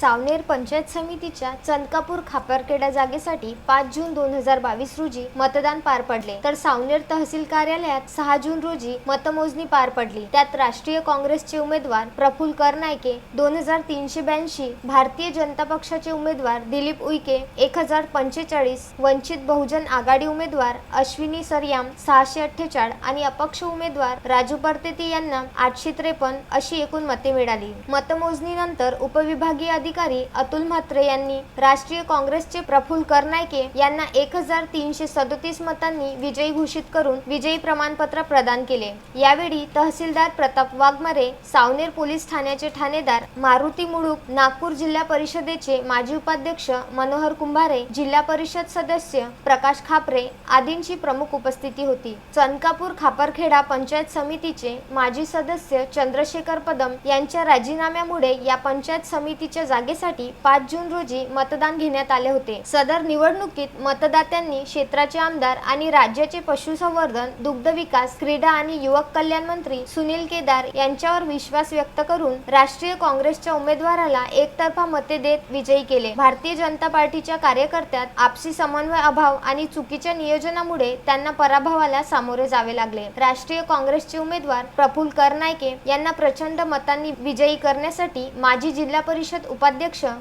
सावनेर पंचायत समितीच्या चंदकापूर खापरखेडा जागेसाठी पाच जून दोन हजार बावीस रोजी मतदान पार पडले. तर सावनेर तहसील कार्यालयात सहा जून रोजी मतमोजणी पार पडली. त्यात राष्ट्रीय काँग्रेसचे उमेदवार प्रफुल करनायके दोन हजार तीनशे ब्याऐंशी भारतीय जनता पक्षाचे उमेदवार दिलीप उईके एक हजार पंचेचाळीस वंचित बहुजन आघाडी उमेदवार अश्विनी सरयाम सहाशे अठ्ठेचाळ आणि अपक्ष उमेदवार राजू परतेती यांना आठशे त्रेपन्न अशी एकूण मते मिळाली. मतमोजणीनंतर उपविभागीय अधिकारी अतुल म्हात्रे यांनी राष्ट्रीय काँग्रेसचे प्रफुल्ल करनायके यांना एक हजार तीनशे सदोतीस मतांनी विजयी घोषित करून विजयी प्रमाणपत्र प्रदान केले. यावेळी तहसीलदार प्रताप वाघमारे सावनेर पोलीस ठाण्याचे ठाणेदार मारुती मुळूक नागपूर जिल्हा परिषदेचे माजी उपाध्यक्ष मनोहर कुंभारे जिल्हा परिषद सदस्य प्रकाश खापरे आदींची प्रमुख उपस्थिती होती. चनकापूर खापरखेडा पंचायत समितीचे माजी सदस्य चंद्रशेखर पदम यांच्या राजीनाम्यामुळे या पंचायत समितीच्या जागेसाठी पाच जून रोजी मतदान घेण्यात आले होते. सदर निवडणुकीत मतदात्यांनी क्षेत्राचे आमदार आणि राज्याचे पशुसंवर्धन दुग्ध विकास क्रीडा आणि युवक कल्याण मंत्री सुनील केदार यांच्यावर विश्वास व्यक्त करून राष्ट्रीय काँग्रेसच्या उमेदवाराला एकतर्फा मते देत विजयी केले. भारतीय जनता पार्टीच्या कार्यकर्त्यात आपसी समन्वय अभाव आणि चुकीच्या नियोजनामुळे त्यांना पराभवाला सामोरे जावे लागले. राष्ट्रीय काँग्रेसचे उमेदवार प्रफुल करनायके यांना प्रचंड मतांनी विजयी करण्यासाठी माजी जिल्हा परिषद उपाध्यक्ष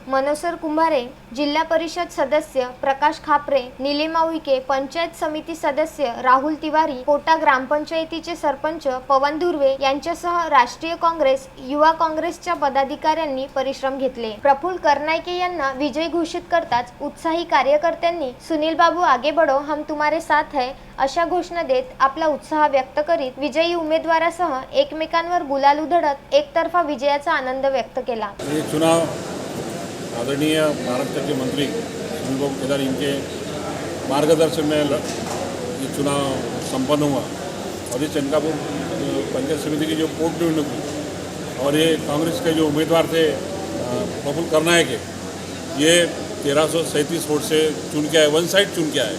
मनोसर कुंभारे जिल्हा परिषद सदस्य प्रकाश खापरे निलिमा उईके पंचायत समिती सदस्य राहुल तिवारी कोटा ग्रामपंचायतीचे सरपंच पवन धुर्वे यांच्यासह राष्ट्रीय काँग्रेस युवा काँग्रेसच्या पदाधिकाऱ्यांनी परिश्रम घेतले. प्रफुल्ल करनायके यांना विजय घोषित करताच उत्साही कार्यकर्त्यांनी सुनील बाबू आगे बढो हम तुम्हारे साथ है अशा घोषणा देत आपला उत्साह व्यक्त करीत विजयी उमेदवारासह एकमेकांवर गुलाल उधळत एकतर्फा विजयाचा आनंद व्यक्त केला. चुनाव आदरणीय महाराष्ट्र के मंत्री सुनील केदार इनके मार्गदर्शन में ये चुनाव संपन्न हुआ. और ये चनकापुर अ, पंचायत समिति की जो पोट निवडणूक हुई और ये कांग्रेस के जो उम्मीदवार थे प्रफुल्ल करनायक ये तेरह सौ सैंतीस वोट से चुन के आए वन साइड चुन के आए।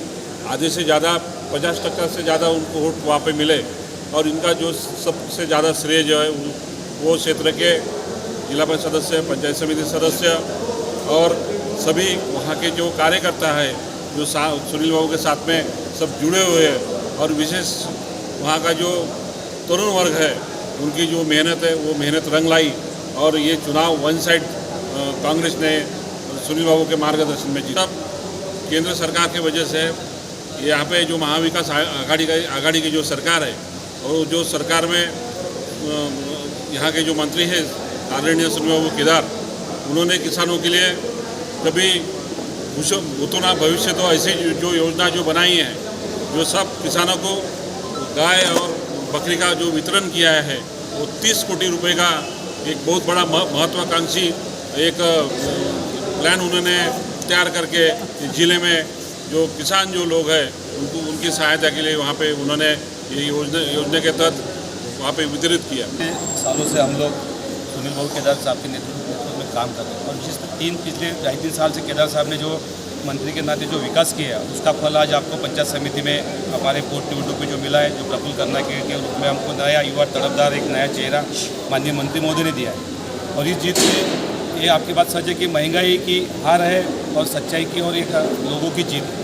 आधे से ज़्यादा पचास टक्का से ज़्यादा उनको वोट वहाँ पे मिले। और इनका जो सबसे ज़्यादा श्रेय जो है वो- क्षेत्र के जिला परिषद सदस्य पंचायत समिति सदस्य और सभी वहाँ के जो कार्यकर्ता है, जो सुनील बाबू के साथ में सब जुड़े हुए हैं और विशेष वहाँ का जो तरुण वर्ग है, उनकी जो मेहनत है, वो मेहनत रंग लाई और ये चुनाव वन साइड कांग्रेस ने सुनील बाबू के मार्गदर्शन में जीता। केंद्र सरकार की वजह से यहाँ पे जो महाविकास आघाड़ी का, आघाड़ी की जो सरकार है और जो सरकार में यहाँ के जो मंत्री हैं, आदरणीय सुनील बाबू केदार उन्होंने किसानों के लिए कभी भूतोना भविष्य तो ऐसी जो- योजना जो बनाई है, जो सब किसानों को गाय और बकरी का जो वितरण किया है, वो तीस कोटि रुपए का एक बहुत बड़ा महत्वाकांक्षी एक प्लान उन्होंने तैयार करके ज़िले में जो किसान जो लोग हैं, उनको उनकी सहायता के लिए वहाँ पे उन्होंने ये योजना योजना के तहत वहाँ पे वितरित किया। सालों से हम लोग सुनील बाबू केदार साहब के नेतृत्व काम कर रहे हैं। और जिस तीन पिछले ढाई तीन साल से केदार साहब ने जो मंत्री के नाते जो विकास किया है उसका फल आज आपको पंचायत समिति में हमारे पोर्ट निवडणूक में जो मिला है जो प्रफुल करना के, के रूप में हमको नया युवा तड़पदार एक नया चेहरा माननीय मंत्री मोदी ने दिया है। और इस जीत में ये आपकी बात सच है कि महँगाई की हार है और सच्चाई की और एक लोगों की जीत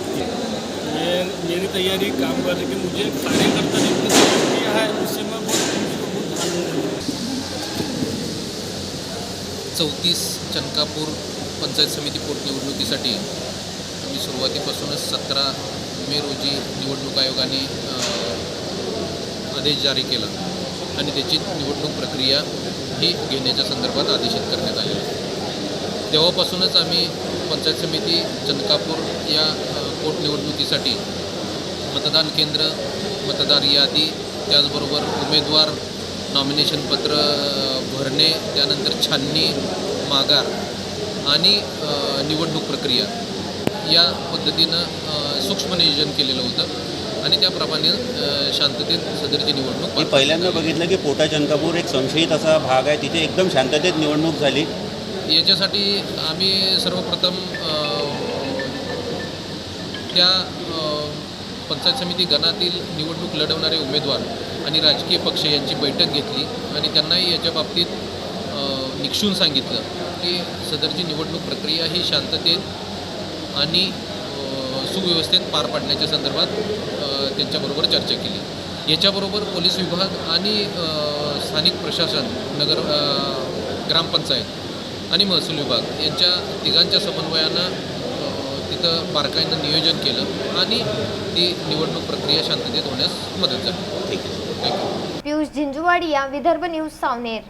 मेरी तैयारी काम करने की मुझे कार्यकर्ता ने किया है उससे मैं बहुत चौतीस चनकापूर पंचायत समिती पोटनिवडणुकीसाठी आम्ही सुरुवातीपासूनच सतरा मे रोजी निवडणूक आयोगाने आदेश जारी केला. आणि त्याची निवडणूक प्रक्रिया ही घेण्याच्या संदर्भात आदेशित करण्यात आली. तेव्हापासूनच आम्ही पंचायत समिती चनकापूर या पोटनिवडणुकीसाठी मतदान केंद्र मतदार यादी त्याचबरोबर उमेदवार नॉमिनेशन पत्र भरणे त्यानंतर छाननी माघार आणि निवडणूक प्रक्रिया या पद्धतीनं सूक्ष्म नियोजन केलेलं होतं आणि त्याप्रमाणे शांततेत सदरची निवडणूक मी पहिल्यांदा बघितलं की पोटा चंकापूर एक संशयित असा भाग आहे. तिथे एकदम शांततेत निवडणूक झाली. याच्यासाठी आम्ही सर्वप्रथम त्या पंचायत समिती गणातील निवडणूक लढवणारे उमेदवार आणि राजकीय पक्ष यांची बैठक घेतली आणि त्यांनाही याच्या बाबतीत निक्षून सांगितलं की सदरची निवडणूक प्रक्रिया ही शांततेत आणि सुव्यवस्थेत पार पाडण्याच्या संदर्भात त्यांच्याबरोबर चर्चा केली. याच्याबरोबर पोलीस विभाग आणि स्थानिक प्रशासन नगर ग्रामपंचायत आणि महसूल विभाग यांच्या तिघांच्या समन्वयानं तिथं बारकाईनं नियोजन केलं आणि ती निवडणूक प्रक्रिया शांततेत होण्यास मदत झाली. ठीक आहे. પિયુષ ઝિંઝુવાડિયા વિદર્ભ ન્યૂઝ સાવનેર.